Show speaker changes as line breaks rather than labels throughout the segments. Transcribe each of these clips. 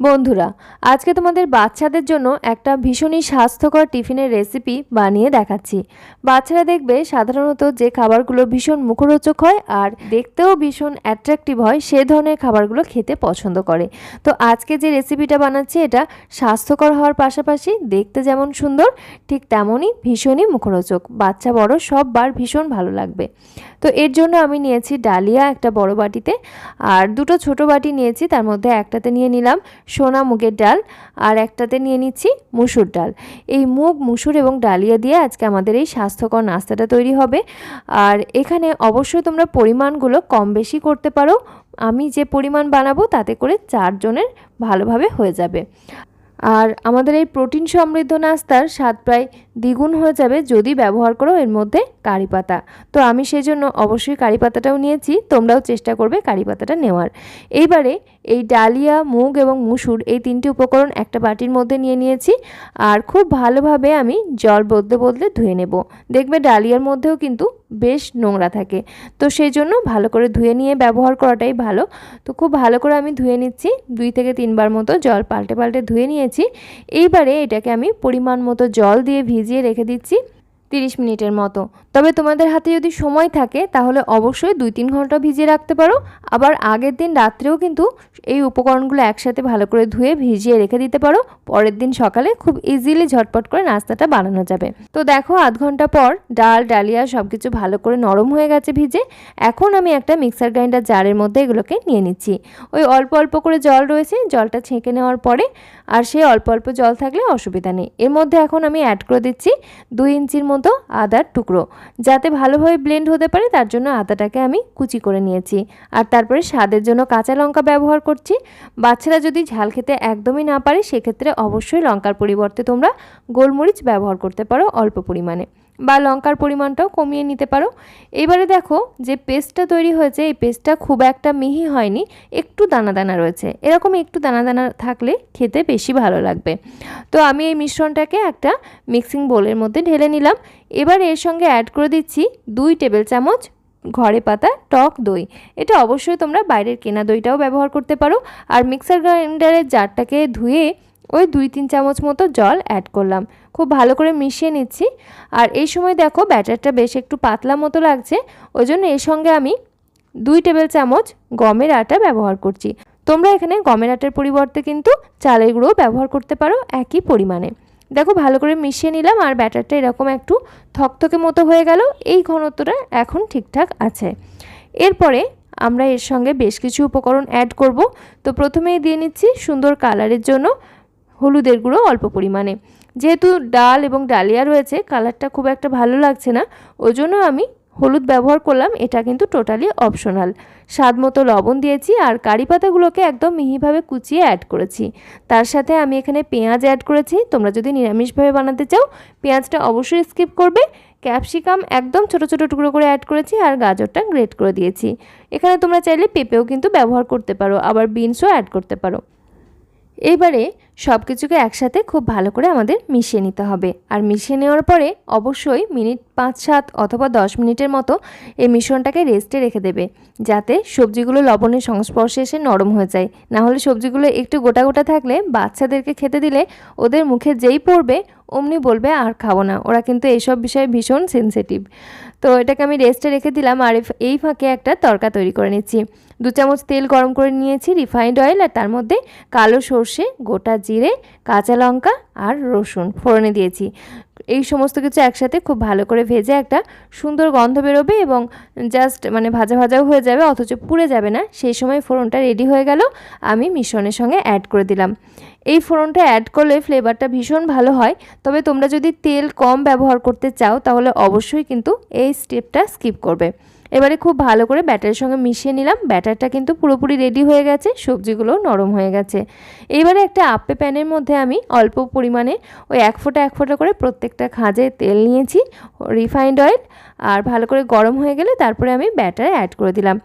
বন্ধুরা, আজকে তোমাদের বাচ্চাদের জন্য একটা ভীষণই স্বাস্থ্যকর টিফিনের রেসিপি বানিয়ে দেখাচ্ছি। বাচ্চারা দেখবে সাধারণত যে খাবারগুলো ভীষণ মুখরোচক হয় আর দেখতেও ভীষণ অ্যাট্রাকটিভ হয়, সে ধরনের খাবারগুলো খেতে পছন্দ করে। তো আজকে যে রেসিপিটা বানাচ্ছি, এটা স্বাস্থ্যকর হওয়ার পাশাপাশি দেখতে যেমন সুন্দর, ঠিক তেমনই ভীষণই মুখরোচক। বাচ্চা বড় সববার ভীষণ ভালো লাগবে। তো এর জন্য আমি নিয়েছি ডালিয়া একটা বড় বাটিতে। আর দুটো ছোট বাটি নিয়েছি, তার মধ্যে একটাতে নিয়ে নিলাম সোনা মুগের ডাল আর একটাতে নিয়ে নিচ্ছি মুসুর ডাল। এই মুগ, মুসুর এবং ডালিয়া দিয়ে আজকে আমাদের এই স্বাস্থ্যকর নাস্তাটা তৈরি হবে। আর এখানে অবশ্যই তোমরা পরিমাণগুলো কম বেশি করতে পারো। আমি যে পরিমাণ বানাবো তাতে করে চারজনের ভালোভাবে হয়ে যাবে। আর আমাদের এই প্রোটিন সমৃদ্ধ নাস্তার স্বাদ প্রায় দ্বিগুণ হয়ে যাবে যদি ব্যবহার করো এর মধ্যে কারি পাতা। তো আমি সেজন্য অবশ্যই কারি পাতাটাও নিয়েছি, তোমরাও চেষ্টা করবে কারি পাতাটা নেওয়ার। এইবারে এই ডালিয়া, মুগ এবং মুসুর এই তিনটি উপকরণ একটা বাটির মধ্যে নিয়ে নিয়েছি আর খুব ভালোভাবে আমি জল বদলে বদলে ধুয়ে নেব। দেখবে ডালিয়ার মধ্যেও কিন্তু বেশ নোংরা থাকে। তো সেই জন্য ভালো করে ধুয়ে নিয়ে ব্যবহার করাটাই ভালো। তো খুব ভালো করে আমি ধুয়ে নিচ্ছি, দুই থেকে তিনবার মতো জল পাল্টে পাল্টে ধুয়ে নিয়েছি। এইবারে এটাকে আমি পরিমাণ মতো জল দিয়ে ভিজিয়ে রেখে দিচ্ছি। তিরিশ মিনিটের মতো। তবে তোমাদের হাতে যদি সময় থাকে, তাহলে অবশ্যই দুই তিন ঘণ্টা ভিজিয়ে রাখতে পারো। আবার আগের দিন রাত্রেও কিন্তু এই উপকরণগুলো একসাথে ভালো করে ধুয়ে ভিজিয়ে রেখে দিতে পারো। পরের দিন সকালে খুব ইজিলি ঝটপট করে নাস্তাটা বানানো যাবে। তো দেখো, আধ ঘণ্টা পর ডাল, ডালিয়া সব কিছু ভালো করে নরম হয়ে গেছে ভিজে। এখন আমি একটা মিক্সার গ্রাইন্ডার জারের মধ্যে এগুলোকে নিয়ে নিচ্ছি। ওই অল্প অল্প করে জল রয়েছে, জলটা ছেঁকে নেওয়ার পরে আর সেই অল্প অল্প জল থাকলে অসুবিধা নেই। এর মধ্যে এখন আমি অ্যাড করে দিচ্ছি দুই ইঞ্চির মতো আদার টুকরো। যাতে ভালোভাবে ব্লেন্ড হতে পারে, তার জন্য আদাটাকে আমি কুচি করে নিয়েছি। আর তারপরে স্বাদের জন্য কাঁচা লঙ্কা ব্যবহার করছি। বাচ্চারা যদি ঝাল খেতে একদমই না পারে, সেক্ষেত্রে অবশ্যই লঙ্কার পরিবর্তে তোমরা গোলমরিচ ব্যবহার করতে পারো অল্প পরিমাণে। বা লঙ্কার পরিমাণটাও কমিয়ে নিতে পারো। এবারে দেখো যে পেস্টটা তৈরি হয়েছে, এই পেস্টটা খুব একটা মিহি হয়নি, একটু দানা দানা রয়েছে। এরকম একটু দানা দানা থাকলে খেতে বেশি ভালো লাগবে। তো আমি এই মিশ্রণটাকে একটা মিক্সিং বোলের মধ্যে ঢেলে নিলাম। এবার এর সঙ্গে অ্যাড করে দিচ্ছি দুই টেবিল চামচ ঘরে পাতা টক দই। এটা অবশ্যই তোমরা বাইরের কেনা দইটাও ব্যবহার করতে পারো। আর মিক্সার গ্রাইন্ডারের জারটাকে ধুয়ে ওই দুই তিন চামচ মতো জল অ্যাড করলাম। খুব ভালো করে মিশিয়ে নিচ্ছি। আর এই সময় দেখো ব্যাটারটা বেশ একটু পাতলা মতো লাগছে। ওই জন্য এর সঙ্গে আমি দুই টেবিল চামচ গমের আটা ব্যবহার করছি। তোমরা এখানে গমের আটার পরিবর্তে কিন্তু চালের গুঁড়ো ব্যবহার করতে পারো একই পরিমাণে। দেখো ভালো করে মিশিয়ে নিলাম আর ব্যাটারটা এরকম একটু থকথকে মতো হয়ে গেল। এই ঘনত্বটা এখন ঠিকঠাক আছে। এরপরে আমরা এর সঙ্গে বেশ কিছু উপকরণ অ্যাড করব। তো প্রথমেই দিয়ে নিচ্ছি সুন্দর কালারের জন্য হলুদের গুঁড়ো অল্প পরিমাণে। যেহেতু ডাল এবং ডালিয়া রয়েছে, কালারটা খুব একটা ভালো লাগছে না ওই জন্য আমি হলুদ ব্যবহার করলাম, এটা কিন্তু টোটালি অপশনাল। স্বাদ মতো লবণ দিয়েছি আর কারি পাতাগুলোকে একদম মিহিভাবে কুচিয়ে অ্যাড করেছি। তার সাথে আমি এখানে পেঁয়াজ অ্যাড করেছি, তোমরা যদি নিরামিষভাবে বানাতে চাও, পেঁয়াজটা অবশ্যই স্কিপ করবে। ক্যাপসিকাম একদম ছোট ছোট টুকরো করে অ্যাড করেছি আর গাজরটা গ্রেট করে দিয়েছি। এখানে তোমরা চাইলে পেঁপেও কিন্তু ব্যবহার করতে পারো, আবার বিনসও অ্যাড করতে পারো। এইবারে সব কিছুকে একসাথে খুব ভালো করে আমাদের মিশিয়ে নিতে হবে। আর মিশিয়ে নেওয়ার পরে অবশ্যই মিনিট পাঁচ সাত অথবা দশ মিনিটের মতো এই মিশ্রণটাকে রেস্টে রেখে দেবে, যাতে সবজিগুলো লবণের সংস্পর্শে এসে নরম হয়ে যায়। না হলে সবজিগুলো একটু গোটা গোটা থাকলে বাচ্চাদেরকে খেতে দিলে ওদের মুখে যেই পড়বে অমনি বলবে, আর খাব না। ওরা কিন্তু এইসব বিষয়ে ভীষণ সেন্সিটিভ তো এটাকে আমি রেস্টে রেখে দিলাম আর এই ফাঁকে একটা তরকা তৈরি করে নিচ্ছি। দু চামচ তেল গরম করে নিয়েছি রিফাইন্ড অয়েল আর তার মধ্যে কালো সর্ষে, গোটা জিরে, কাঁচা লঙ্কা আর রসুন ফোড়নে দিয়েছি। এই সমস্ত কিছু একসাথে খুব ভালো করে ভেজে একটা সুন্দর গন্ধ বেরোবে এবং জাস্ট মানে ভাজা ভাজাও হয়ে যাবে, অথচ পুড়ে যাবে না। সেই সময় ফোড়নটা রেডি হয়ে গেল, আমি মিশ্রণের সঙ্গে অ্যাড করে দিলাম। এই ফোড়নটা অ্যাড করলে ফ্লেভারটা ভীষণ ভালো হয়। তবে তোমরা যদি তেল কম ব্যবহার করতে চাও, তাহলে অবশ্যই কিন্তু এই স্টেপটা স্কিপ করবে। এবারে খুব ভালো করে ব্যাটারের সঙ্গে মিশিয়ে নিলাম। ব্যাটারটা কিন্তু পুরোপুরি রেডি হয়ে গেছে সবজিগুলো নরম হয়ে গেছে। এবারে একটা আপে প্যানের মধ্যে আমি অল্প পরিমাণে ওই এক ফোঁটা এক ফোঁটা করে প্রত্যেকটা খাঁজে তেল নিয়েছি রিফাইন্ড অয়েল আর ভালো করে গরম হয়ে গেলে তারপরে আমি ব্যাটারে অ্যাড করে দিলাম।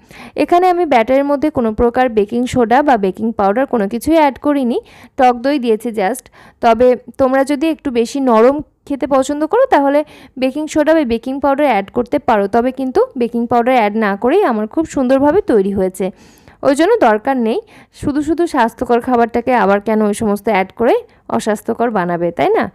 এখানে আমি ব্যাটারের মধ্যে কোনো প্রকার বেকিং সোডা বা বেকিং পাউডার কোনো কিছুই অ্যাড করিনি। টক দই দিয়েছি জাস্ট তবে তোমরা যদি একটু বেশি নরম খেতে পছন্দ করো, তাহলে বেকিং সোডা বা বেকিং পাউডার অ্যাড করতে পারো। তবে কিন্তু বেকিং পাউডার অ্যাড না করেই আমার খুব সুন্দরভাবে তৈরি হয়েছে। ওই জন্য দরকার নেই। শুধু শুধু স্বাস্থ্যকর খাবারটাকে আবার কেন ওই সমস্ত অ্যাড করে অস্বাস্থ্যকর বানাবে, তাই না?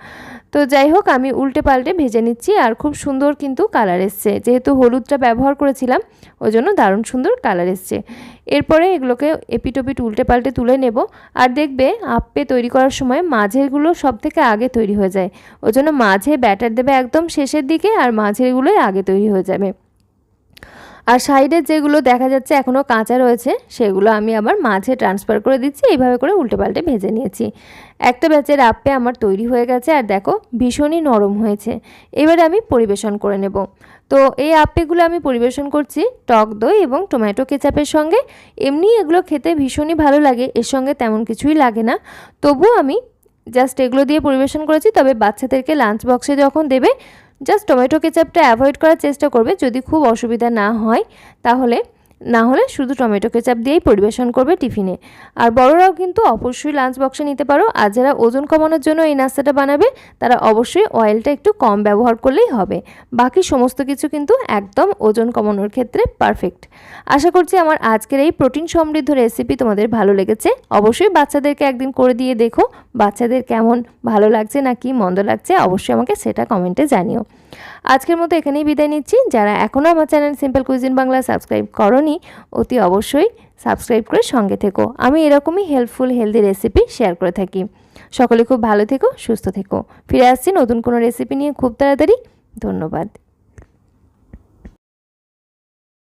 তো যাই হোক, আমি উল্টে পাল্টে ভেজে নিচ্ছি আর খুব সুন্দর কিন্তু কালার এসছে। যেহেতু হলুদটা ব্যবহার করেছিলাম, ওই জন্য দারুণ সুন্দর কালার এসছে। এরপরে এগুলোকে এপিটোপিট উল্টে পাল্টে তুলে নেব আর দেখবে আপ্পে তৈরি করার সময় মাঝেরগুলো সব থেকে আগে তৈরি হয়ে যায়। ওই জন্য মাঝে ব্যাটার দেবে একদম শেষের দিকে আর মাঝেরগুলোই আগে তৈরি হয়ে যাবে। আর সাইডের যেগুলো দেখা যাচ্ছে এখনও কাঁচা রয়েছে, সেগুলো আমি আবার মাঝে ট্রান্সফার করে দিচ্ছি, এইভাবে করে উল্টে পাল্টে ভেজে নিয়েছি। একটা ব্যাচের আপ্পে আমার তৈরি হয়ে গেছে আর দেখো ভীষণই নরম হয়েছে। এবার আমি পরিবেশন করে নেব। তো এই আপ্পেগুলো আমি পরিবেশন করছি টক দই এবং টমেটো কেচাপের সঙ্গে। এমনি এগুলো খেতে ভীষণই ভালো লাগে, এর সঙ্গে তেমন কিছুই লাগে না। তবুও আমি জাস্ট এগুলো দিয়ে পরিবেশন করেছি, তবে বাচ্চাদেরকে লাঞ্চ বক্সে যখন দেবে জাস্ট টমেটো কেচাপটা অ্যাভয়েড করার চেষ্টা করবে। যদি খুব অসুবিধা না হয় তাহলে না হলে শুধু টমেটো কেচাপ দিয়েই পরিবেশন করবে টিফিনে। আর বড়রাও কিন্তু অবশ্যই লাঞ্চ বক্সে নিতে পারো। আর যারা ওজন কমানোর জন্য এই নাস্তাটা বানাবে, তারা অবশ্যই অয়েলটা একটু কম ব্যবহার করলেই হবে। বাকি সমস্ত কিছু কিন্তু একদম ওজন কমানোর ক্ষেত্রে পারফেক্ট আশা করছি আমার আজকের এই প্রোটিন সমৃদ্ধ রেসিপি তোমাদের ভালো লেগেছে। অবশ্যই বাচ্চাদেরকে একদিন করে দিয়ে দেখো। বাচ্চাদের কেমন ভালো লাগছে না কি মন্দ লাগছে অবশ্যই আমাকে সেটা কমেন্টে জানিও। আজকের মতো এখানেই বিদায় নিচ্ছি। যারা এখনও আমার channel simple cuisine Bangla subscribe করনি, অতি অবশ্যই সাবস্ক্রাইব করে সঙ্গে থেকো। আমি এরকমই হেল্পফুল, হেলদি রেসিপি শেয়ার করে থাকি। সকলে খুব ভালো থেকো, সুস্থ থেকো। ফিরে আসছি নতুন কোনো রেসিপি নিয়ে খুব তাড়াতাড়ি। ধন্যবাদ।